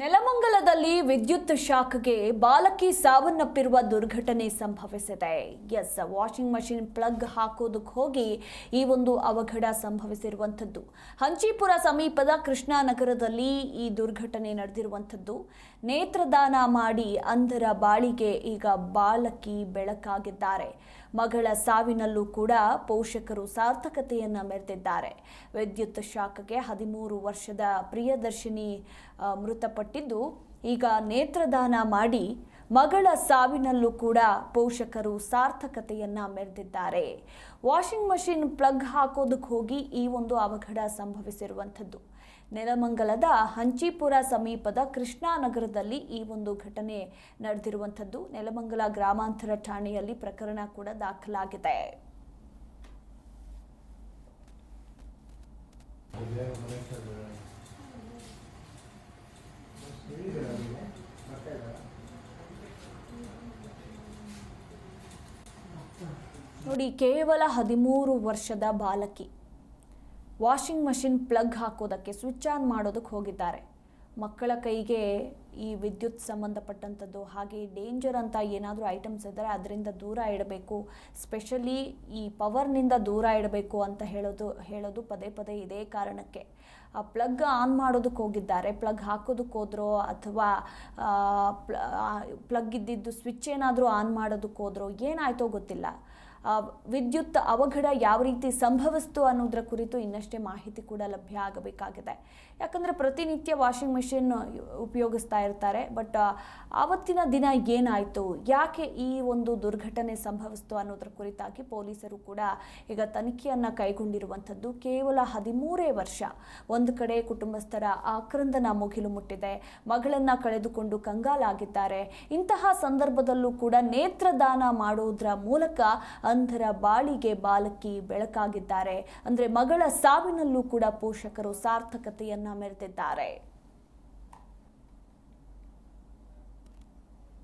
ನೆಲಮಂಗಲದಲ್ಲಿ ವಿದ್ಯುತ್ ಶಾಕ್ಗೆ ಬಾಲಕಿ ಸಾವನ್ನಪ್ಪಿರುವ ದುರ್ಘಟನೆ ಸಂಭವಿಸಿದೆ. ಎಸ್, ವಾಷಿಂಗ್ ಮಷಿನ್ ಪ್ಲಗ್ ಹಾಕೋದಕ್ಕೆ ಹೋಗಿ ಈ ಒಂದು ಅವಘಡ ಸಂಭವಿಸಿರುವಂಥದ್ದು. ಹಂಚಿಪುರ ಸಮೀಪದ ಕೃಷ್ಣಾನಗರದಲ್ಲಿ ಈ ದುರ್ಘಟನೆ ನಡೆದಿರುವಂಥದ್ದು. ನೇತ್ರದಾನ ಮಾಡಿ ಅಂಧರ ಬಾಳಿಗೆ ಈಗ ಬಾಲಕಿ ಬೆಳಕಾಗಿದ್ದಾರೆ. ಮಗಳ ಸಾವಿನಲ್ಲೂ ಕೂಡ ಪೋಷಕರು ಸಾರ್ಥಕತೆಯನ್ನು ಮೆರೆದಿದ್ದಾರೆ. ವಿದ್ಯುತ್ ಶಾಖೆಗೆ ಹದಿಮೂರು ವರ್ಷದ ಪ್ರಿಯದರ್ಶಿನಿ ಮೃತಪಟ್ಟಿದ್ದು ಈಗ ನೇತ್ರದಾನ ಮಾಡಿ ಮಗಳ ಸಾವಿನಲ್ಲೂ ಕೂಡ ಪೋಷಕರು ಸಾರ್ಥಕತೆಯನ್ನ ಮೆರೆದಿದ್ದಾರೆ. ವಾಷಿಂಗ್ ಮಷಿನ್ ಪ್ಲಗ್ ಹಾಕೋದಕ್ಕೆ ಹೋಗಿ ಈ ಒಂದು ಅವಘಡ ಸಂಭವಿಸಿರುವಂಥದ್ದು. ನೆಲಮಂಗಲದ ಹಂಚಿಪುರ ಸಮೀಪದ ಕೃಷ್ಣಾನಗರದಲ್ಲಿ ಈ ಒಂದು ಘಟನೆ ನಡೆದಿರುವಂಥದ್ದು. ನೆಲಮಂಗಲ ಗ್ರಾಮಾಂತರ ಠಾಣೆಯಲ್ಲಿ ಪ್ರಕರಣ ಕೂಡ ದಾಖಲಾಗಿದೆ. ನೋಡಿ, ಕೇವಲ ಹದಿಮೂರು ವರ್ಷದ ಬಾಲಕಿ. ವಾಷಿಂಗ್ ಮಷಿನ್ ಪ್ಲಗ್ ಹಾಕೋದಕ್ಕೆ ಸ್ವಿಚ್ ಆನ್ ಮಾಡೋದಕ್ಕೆ ಹೋಗಿದ್ದಾರೆ. ಮಕ್ಕಳ ಕೈಗೆ ಈ ವಿದ್ಯುತ್ ಸಂಬಂಧಪಟ್ಟಂಥದ್ದು, ಹಾಗೆ ಡೇಂಜರ್ ಅಂತ ಏನಾದರೂ ಐಟಮ್ಸ್ ಇದ್ದರೆ ಅದರಿಂದ ದೂರ ಇಡಬೇಕು. ಸ್ಪೆಷಲಿ ಈ ಪವರ್ನಿಂದ ದೂರ ಇಡಬೇಕು ಅಂತ ಹೇಳೋದು ಹೇಳೋದು ಪದೇ ಪದೇ ಇದೇ ಕಾರಣಕ್ಕೆ. ಆ ಪ್ಲಗ್ ಆನ್ ಮಾಡೋದಕ್ಕೆ ಹೋಗಿದ್ದಾರೆ. ಪ್ಲಗ್ ಹಾಕೋದಕ್ಕೆ ಹೋದ್ರೋ ಅಥವಾ ಪ್ಲಗ್ ಇದ್ದಿದ್ದು ಸ್ವಿಚ್ ಏನಾದರೂ ಆನ್ ಮಾಡೋದಕ್ಕೆ ಹೋದ್ರೋ ಏನಾಯ್ತೋ ಗೊತ್ತಿಲ್ಲ. ವಿದ್ಯುತ್ ಅವಘಡ ಯಾವ ರೀತಿ ಸಂಭವಿಸ್ತು ಅನ್ನೋದರ ಕುರಿತು ಇನ್ನಷ್ಟೇ ಮಾಹಿತಿ ಕೂಡ ಲಭ್ಯ ಆಗಬೇಕಾಗಿದೆ. ಯಾಕಂದರೆ ಪ್ರತಿನಿತ್ಯ ವಾಷಿಂಗ್ ಮಿಷಿನ್ ಉಪಯೋಗಿಸ್ತಾ ಇರ್ತಾರೆ. ಬಟ್ ಆವತ್ತಿನ ದಿನ ಏನಾಯಿತು? ಯಾಕೆ ಈ ಒಂದು ದುರ್ಘಟನೆ ಸಂಭವಿಸ್ತು ಅನ್ನೋದರ ಕುರಿತಾಗಿ ಪೊಲೀಸರು ಕೂಡ ಈಗ ತನಿಖೆಯನ್ನು ಕೈಗೊಂಡಿರುವಂಥದ್ದು ಕೇವಲ ಹದಿಮೂರೇ ವರ್ಷ. ಒಂದು ಕಡೆ ಕುಟುಂಬಸ್ಥರ ಆಕ್ರಂದನ ಮುಗಿಲು ಮುಟ್ಟಿದೆ. ಮಗಳನ್ನು ಕಳೆದುಕೊಂಡು ಕಂಗಾಲಾಗಿದ್ದಾರೆ. ಇಂತಹ ಸಂದರ್ಭದಲ್ಲೂ ಕೂಡ ನೇತ್ರದಾನ ಮಾಡೋದ್ರ ಮೂಲಕ ಅಂಧರ ಬಾಳಿಗೆ ಬಾಲಕಿ ಬೆಳಕಾಗಿದ್ದಾರೆ. ಅಂದರೆ ಮಗಳ ಸಾವಿನಲ್ಲೂ ಕೂಡ ಪೋಷಕರು ಸಾರ್ಥಕತೆಯನ್ನು ಮೆರೆದಿದ್ದಾರೆ.